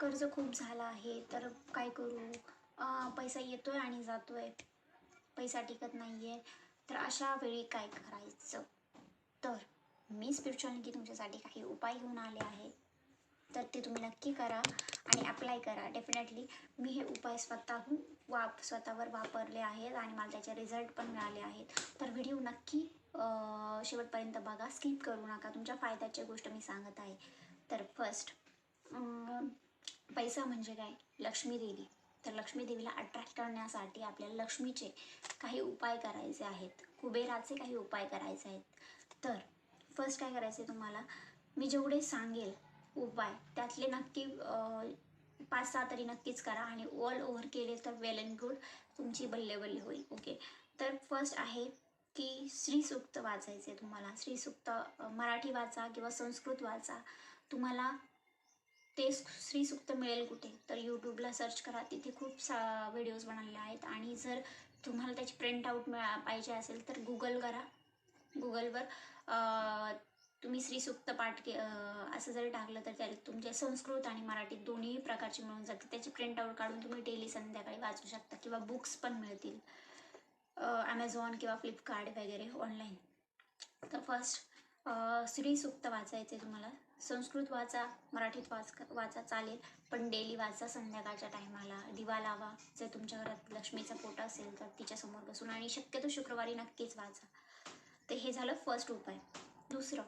कर्ज खूप झालं आहे तर काय करू? पैसा येतो आहे आणि जातो आहे पैसा टिकत नाही आहे तर अशा वेळी काय करायचं? तर मी स्पिरिच्युअल की तुमच्यासाठी काही उपाय घेऊन आले आहे तर ते तुम्ही नक्की करा आणि अप्लाय करा. डेफिनेटली मी हे उपाय स्वतःहून वाप स्वतःवर वापरले आहेत आणि मला त्याचे रिझल्ट पण मिळाले आहेत. तर व्हिडिओ नक्की शेवटपर्यंत बघा. स्किप करू नका. तुमच्या फायद्याची गोष्ट मी सांगत आहे. तर फर्स्ट पैसा म्हणजे काय? लक्ष्मी देवी. तर लक्ष्मी देवीला अट्रॅक्ट करण्यासाठी आपल्याला लक्ष्मीचे काही उपाय करायचे आहेत. कुबेराचे काही उपाय करायचे आहेत. तर फर्स्ट काय करायचे तुम्हाला? मी जेवढे सांगेल उपाय त्यातले नक्की पाच सहा तरी नक्कीच करा आणि ऑल ओव्हर केले तर वेल अँड गुड तुमची बल्ले बल्ले होईल. ओके तर फर्स्ट आहे की श्रीसूक्त वाचायचे तुम्हाला. श्रीसूक्त मराठी वाचा किंवा संस्कृत वाचा. तुम्हाला ते श्रीसुक्त मिळेल कुठे? तर यूट्यूबला सर्च करा. तिथे खूप सा व्हिडिओज बनवले आहेत. आणि जर तुम्हाला त्याची प्रिंट आऊट मिळा पाहिजे असेल तर गुगल करा. गुगलवर तुम्ही श्रीसुक्त पाठ के असं जर टाकलं तर त्याला तुमच्या संस्कृत आणि मराठी दोन्ही प्रकारची मिळून जाते त्याची प्रिंट आऊट काढून तुम्ही डेली संध्याकाळी वाचू शकता किंवा बुक्स पण मिळतील. ॲमेझॉन किंवा फ्लिपकार्ट वगैरे ऑनलाईन तर फर्स्ट श्रीसूक्त वाचायचे तुम्हाला. संस्कृत वाचा मराठीत वाच वाचा चालेल. पण डेली वाचा संध्याकाळच्या टायमाला. दिवा लावा. जर तुमच्या घरात लक्ष्मीचा फोटो असेल तर तिच्यासमोर बसून. आणि शक्यतो शुक्रवारी नक्कीच वाचा. तर हे झालं फर्स्ट उपाय. दुसरं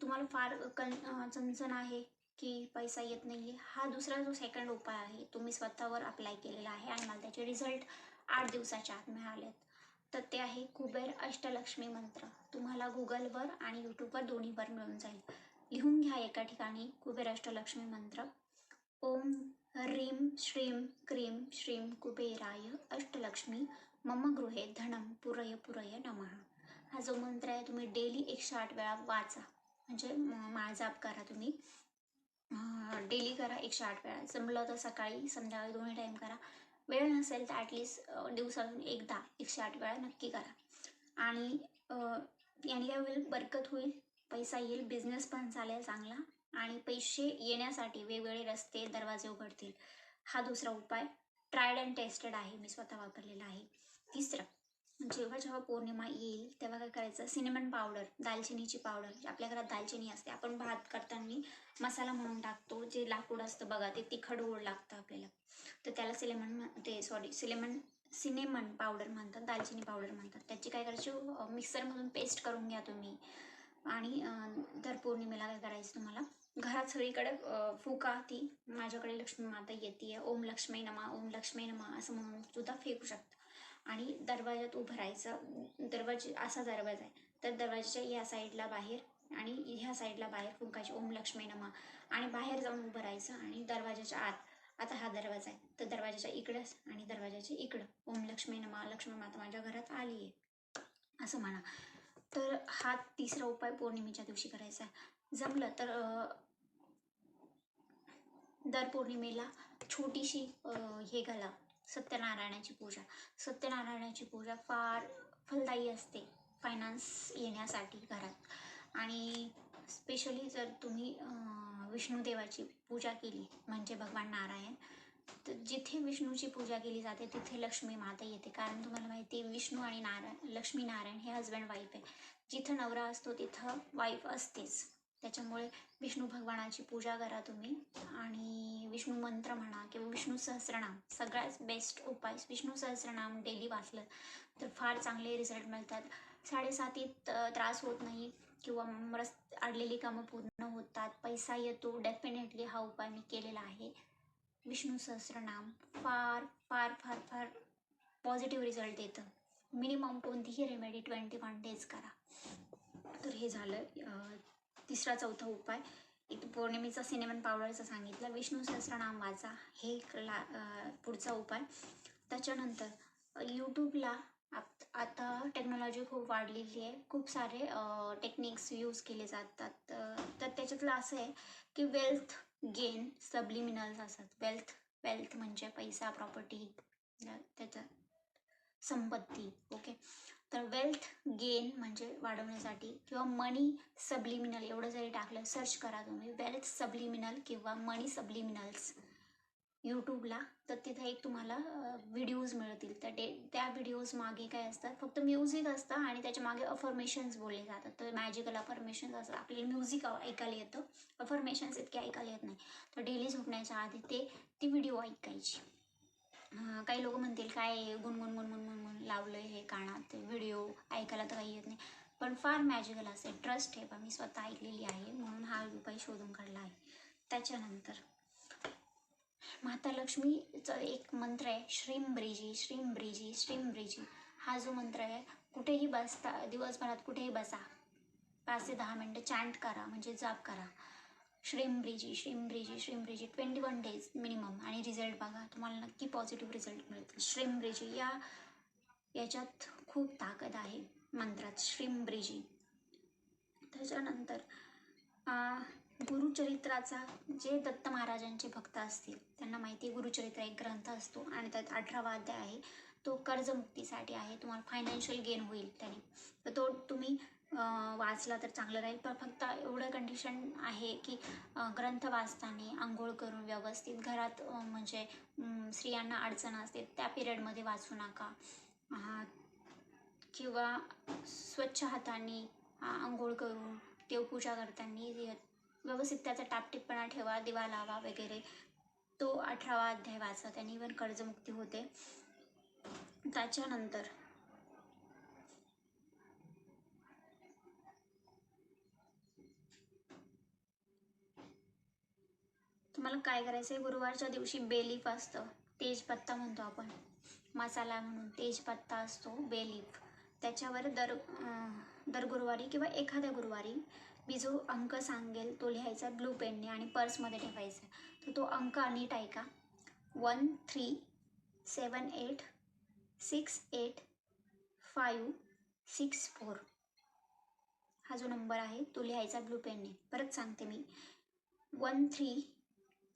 तुम्हाला फार कन चणचण आहे की पैसा येत नाही आहे हा दुसरा जो सेकंड उपाय आहे तो मी स्वतःवर अप्लाय केलेला आहे. आणि मला त्याचे रिझल्ट आठ दिवसाच्या आत मिळालेत. तर ते आहे कुबेर अष्टलक्ष्मी मंत्र. तुम्हाला गुगलवर आणि यूट्यूबवर दोन्हीवर मिळून जाईल. लिहून घ्या एका ठिकाणी कुबेर अष्टलक्ष्मी मंत्र. ओम ह्रीं श्रीं क्रीं श्रीं कुबेराय अष्टलक्ष्मी मम गृहे धनम पुरय पुरय नमः. हा जो मंत्र आहे तुम्ही डेली एकशे आठ वेळा वाचा. म्हणजे माळजाप करा तुम्ही. डेली करा एकशे आठ वेळा. जमलं तर सकाळी संध्याकाळी दोन्ही टाईम करा. वेळ नसेल तर ॲटलिस्ट दिवसातून एकदा एकशे आठ वेळा नक्की करा. आणि याने काय होईल बरकत होईल पैसा येईल बिझनेस पण चालेल चांगला आणि पैसे येण्यासाठी वेगवेगळे रस्ते दरवाजे उघडतील. हा दुसरा उपाय ट्रायड अँड टेस्टेड आहे मी स्वतः वापरलेला आहे. तिसरं जेव्हा जेव्हा पौर्णिमा येईल तेव्हा काय करायचं? सिनेमन पावडर दालचिनीची पावडर म्हणजे आपल्या घरात दालचिनी असते आपण भात करताना मसाला म्हणून टाकतो जे लाकूड असतं बघा ते तिखट गोड लागतं आपल्याला. तर त्याला सिलेमन ते सॉरी सिलेमन सिनेमन पावडर म्हणतात दालचिनी पावडर म्हणतात. त्याची काय करायची? मिक्सरमधून पेस्ट करून घ्या तुम्ही. आणि दर पौर्णिमेला काय करायचं तुम्हाला? घरात सगळीकडे फुका ती माझ्याकडे लक्ष्मी माता येते ओम लक्ष्मी नमा ओम लक्ष्मी नमा असं म्हणून सुद्धा फेकू शकता. आणि दरवाज्यात उभं राहायचं. दरवाजे असा दरवाजा आहे. तर दरवाजाच्या या साईडला बाहेर आणि ह्या साईडला बाहेर फुंकायची ओम लक्ष्मी नमा आणि बाहेर जाऊन उभं राहायचं आणि दरवाजाच्या आत आता हा दरवाजा आहे. तर दरवाजाच्या इकडंच आणि दरवाजाच्या इकडं. ओम लक्ष्मी नमा लक्ष्मी माता माझ्या घरात आली आहे. असं म्हणा. तर हा तिसरा उपाय पौर्णिमेच्या दिवशी करायचा आहे. जमलं तर दर पौर्णिमेला छोटीशी हे घाला. सत्यनारायणाची पूजा. सत्यनारायणाची पूजा फार फलदायी असते फायनान्स येण्यासाठी घरात. आणि स्पेशली जर तुम्ही विष्णुदेवाची पूजा केली म्हणजे भगवान नारायण तर जिथे विष्णूची पूजा केली जाते तिथे लक्ष्मी माता येते. कारण तुम्हाला माहिती आहे विष्णू आणि नारायण लक्ष्मी नारायण हे हजबंड वाईफ आहे. जिथं नवरा असतो तिथं वाईफ असतेच. त्याच्यामुळे विष्णू भगवानाची पूजा करा तुम्ही आणि विष्णू मंत्र म्हणा किंवा विष्णू सहस्रनाम सगळ्यात बेस्ट उपाय. विष्णू सहस्रनाम डेली वाचलं तर फार चांगले रिझल्ट मिळतात. साडेसातीत त्रास होत नाही किंवा रस अडलेली कामं पूर्ण होतात. पैसा येतो डेफिनेटली हा उपाय मी केलेला आहे. विष्णू सहस्रनाम फार फार फार फार पॉझिटिव्ह रिझल्ट देतं. मिनिमम कोणतीही रेमेडी ट्वेंटी वन डेज करा. तर हे झालं. तिसरा चौथा उपाय. एक पौर्णिमेचा सिनेमन पावडरचा सांगितलं. विष्णू सहस्रनाम वाचा. हे एक ला पुढचा उपाय. त्याच्यानंतर यूट्यूबला आप आता टेक्नॉलॉजी खूप वाढलेली आहे. खूप सारे टेक्निक्स यूज केले जातात. तर त्याच्यातलं असं आहे की वेल्थ गेन सबलिमिनल्स असतात. वेल्थ वेल्थ म्हणजे पैसा प्रॉपर्टी त्याचं संपत्ती. ओके तर वेल्थ गेन म्हणजे वाढवण्यासाठी किंवा मनी सबलिमिनल एवढं जरी टाकलं सर्च करा तुम्ही. वेल्थ सबलिमिनल किंवा मनी सबलिमिनल्स यूट्यूबला तर तिथे एक तुम्हाला व्हिडिओज मिळतील. तर डे त्या व्हिडिओज मागे काय असतात? फक्त म्युझिक असतं आणि त्याच्यामागे अफर्मेशन्स बोलले जातात. तर मॅजिकल अफर्मेशन्स असतात. आपल्याला म्युझिक ऐकायला येतं. अफर्मेशन्स इतके ऐकायला येत नाही. तर डेली झोपण्याच्या आधी ते ती व्हिडिओ ऐकायची. काही लोक म्हणतील काय गुणगुण गुणगुण गुणगुण लावलं हे कानात व्हिडिओ ऐकायला तर काही येत नाही. पण फार मॅजिकल असते ट्रस्ट ठेवा मी स्वतः ऐकलेली आहे. म्हणून हा उपाय शोधून काढला आहे. त्याच्यानंतर माता लक्ष्मीचं एक मंत्र आहे श्रीम ब्रिजी श्रीम ब्रिजी श्रीम ब्रिजी. हा जो मंत्र आहे कुठेही बसता दिवसभरात कुठेही बसा. पाच ते दहा मिनटं चॅन्ट करा म्हणजे जाप करा. श्रीम ब्रिजी श्रीम ब्रिजी श्रीम ब्रिजी ट्वेंटी वन डेज मिनिमम आणि रिझल्ट बघा तुम्हाला नक्की पॉझिटिव्ह रिझल्ट मिळतील. श्रीम ब्रिजी या याच्यात खूप ताकद आहे मंत्रात. श्रीम ब्रिजी त्याच्यानंतर गुरुचरित्राचा जे दत्त महाराजांचे भक्त असतील त्यांना माहिती आहे गुरुचरित्र एक ग्रंथ असतो आणि त्यात अठरावा अध्याय आहे. तो कर्जमुक्तीसाठी आहे. तुम्हाला फायनान्शियल गेन होईल त्याने. तर तो तुम्ही वाचला तर चांगलं राहील. पण फक्त एवढं कंडिशन आहे की ग्रंथ वाचताना आंघोळ करून व्यवस्थित घरात म्हणजे स्त्रियांना अडचण असते त्या पिरियडमध्ये वाचू नका. किंवा स्वच्छ हाताने आंघोळ करून देवपूजा करताना व्यवस्थित त्याचा टापटीपणा ठेवा दिवा लावा वगैरे. तो अठरावा अध्याय वाचा त्याने इवन कर्जमुक्ती होते. त्याच्यानंतर तुम्हाला काय करायचं आहे गुरुवारच्या दिवशी बेलीफ असतं. तेजपत्ता म्हणतो आपण. मसाला म्हणून तेजपत्ता असतो बेलीफ त्याच्यावर दर दर गुरुवारी किंवा एखाद्या गुरुवारी मी जो अंक सांगेल तो लिहायचा ब्लू पेनने आणि पर्समध्ये ठेवायचा. तर तो अंक नीट ऐका. One three seven eight six eight five six four. हा जो नंबर आहे तो लिहायचा ब्लू पेनने. परत सांगते मी. One three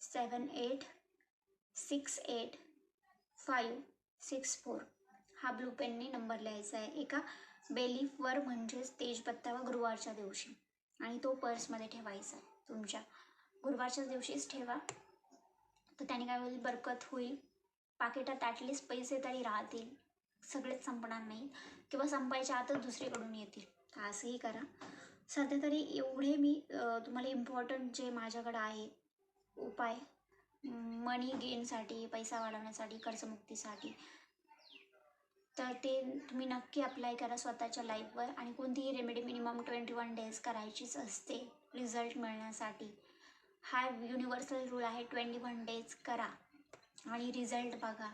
seven eight six eight five six four. हा ब्लू पेनने नंबर लिहायचा आहे. एका बेलीफवर म्हणजेच तेजपत्त्यावर गुरुवारच्या दिवशी. आणि तो पर्समध्ये ठेवायचा आहे. तुमच्या गुरुवारच्या दिवशीच ठेवा. तर त्याने काय होईल? बरकत होईल. पाकिटात ॲटलीस्ट पैसे तरी राहतील. सगळेच संपणार नाही किंवा संपायच्या आतच दुसरीकडून येतील. असंही करा. सध्या तरी एवढे मी तुम्हाला इम्पॉर्टंट जे माझ्याकडं आहे उपाय. मनी गेनसाठी पैसा वाढवण्यासाठी कर्जमुक्तीसाठी. तर ते तुम्ही नक्की अप्लाय करा स्वतःच्या लाईफवर आणि कोणतीही remedy minimum twenty one days करायचीच असते रिझल्ट मिळण्यासाठी. हा युनिव्हर्सल रूल आहे ट्वेंटी वन डेज करा आणि रिझल्ट बघा.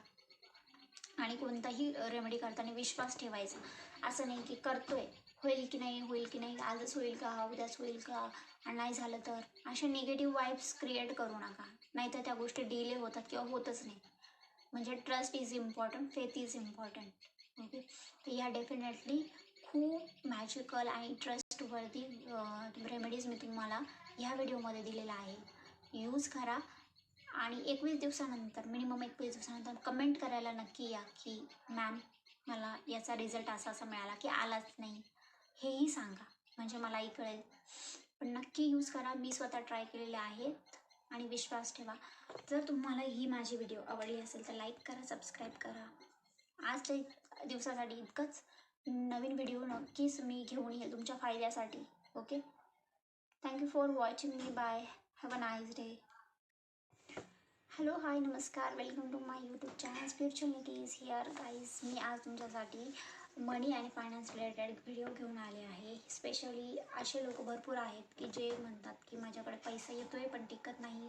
आणि कोणताही रेमेडी करताना विश्वास ठेवायचा. असं नाही की करतोय होईल की नाही होईल की नाही आजच होईल का उद्याच होईल का आणि नाही झालं तर. असे निगेटिव्ह वाईब्स क्रिएट करू नका. नाहीतर त्या गोष्टी डिले होतात किंवा होतच नाही. म्हणजे trust is important faith is important okay तर या डेफिनेटली खूप मॅजिकल आणि ट्रस्टवरती रेमेडीज मी तुम्हाला ह्या व्हिडिओमध्ये दिलेला आहे यूज करा. आणि एकवीस दिवसानंतर मिनिमम एकवीस दिवसानंतर कमेंट करायला नक्की या की मॅम मला याचा रिझल्ट असा असा मिळाला की आलाच नाही. हेही सांगा. म्हणजे मलाही कळेल. पण नक्की यूज करा. मी स्वतः ट्राय केलेले आहेत आणि विश्वास ठेवा. जर तुम्हाला ही माझी व्हिडिओ आवडली असेल तर लाईक करा सबस्क्राईब करा. आज दिवसासाठी इतकंच. नवीन व्हिडिओ नक्कीच मी घेऊन येईल तुमच्या फायद्यासाठी. Okay thank you for watching me bye have a nice day hello hi नमस्कार. Welcome to my YouTube channel spirituality is here guys मी आज तुमच्यासाठी मनी आणि फायनान्स रिलेटेड व्हिडिओ घेऊन आले आहे. स्पेशली असे लोक भरपूर आहेत की जे म्हणतात की माझ्याकडे पैसा येतो आहे पण टिकत नाही.